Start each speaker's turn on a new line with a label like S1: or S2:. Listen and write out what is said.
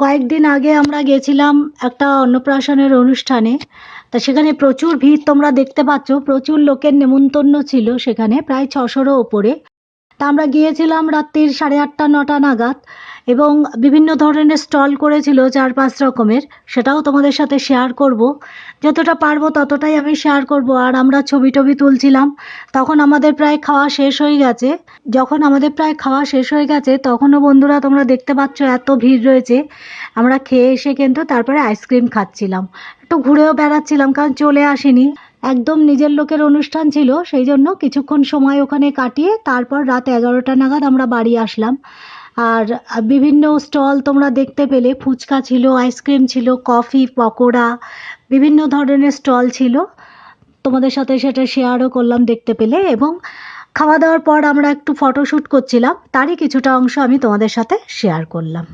S1: কয়েকদিন আগে আমরা গেছিলাম একটা অন্নপ্রাশনের অনুষ্ঠানে। তা সেখানে প্রচুর ভিড় তোমরা দেখতে পাচ্ছ। প্রচুর লোকের নেমন্তন্ন ছিল সেখানে, প্রায় ছশোরও ওপরে। তা আমরা গিয়েছিলাম রাত্রির সাড়ে আটটা, নটা নাগাদ এবং বিভিন্ন ধরনের স্টল করেছিল চার পাঁচ রকমের। সেটাও তোমাদের সাথে শেয়ার করব। যতটা পারব ততটাই আমি শেয়ার করব। আর আমরা ছবি টবি তুলছিলাম। তখন আমাদের প্রায় খাওয়া শেষ হয়ে গেছে। যখন আমাদের প্রায় খাওয়া শেষ হয়ে গেছে, তখনও বন্ধুরা তোমরা দেখতে পাচ্ছ এত ভিড় রয়েছে। আমরা খেয়ে এসে কিন্তু তারপরে আইসক্রিম খাচ্ছিলাম। একটু ঘুরেও বেড়াচ্ছিলাম কারণ চলে আসিনি। একদম নিজের লোকের অনুষ্ঠান ছিল, সেই জন্য কিছুক্ষণ সময় ওখানে কাটিয়ে তারপর রাত এগারোটা নাগাদ আমরা বাড়ি আসলাম। আর বিভিন্ন স্টল তোমরা দেখতে পেলে, ফুচকা ছিল, আইসক্রিম ছিল, কফি, পকোড়া, বিভিন্ন ধরনের স্টল ছিল। তোমাদের সাথে সেটা শেয়ারও করলাম দেখতে পেলে এবং খাওয়া দাওয়ার পর আমরা একটু ফটোশ্যুট করছিলাম, তারই কিছুটা অংশ আমি তোমাদের সাথে শেয়ার করলাম।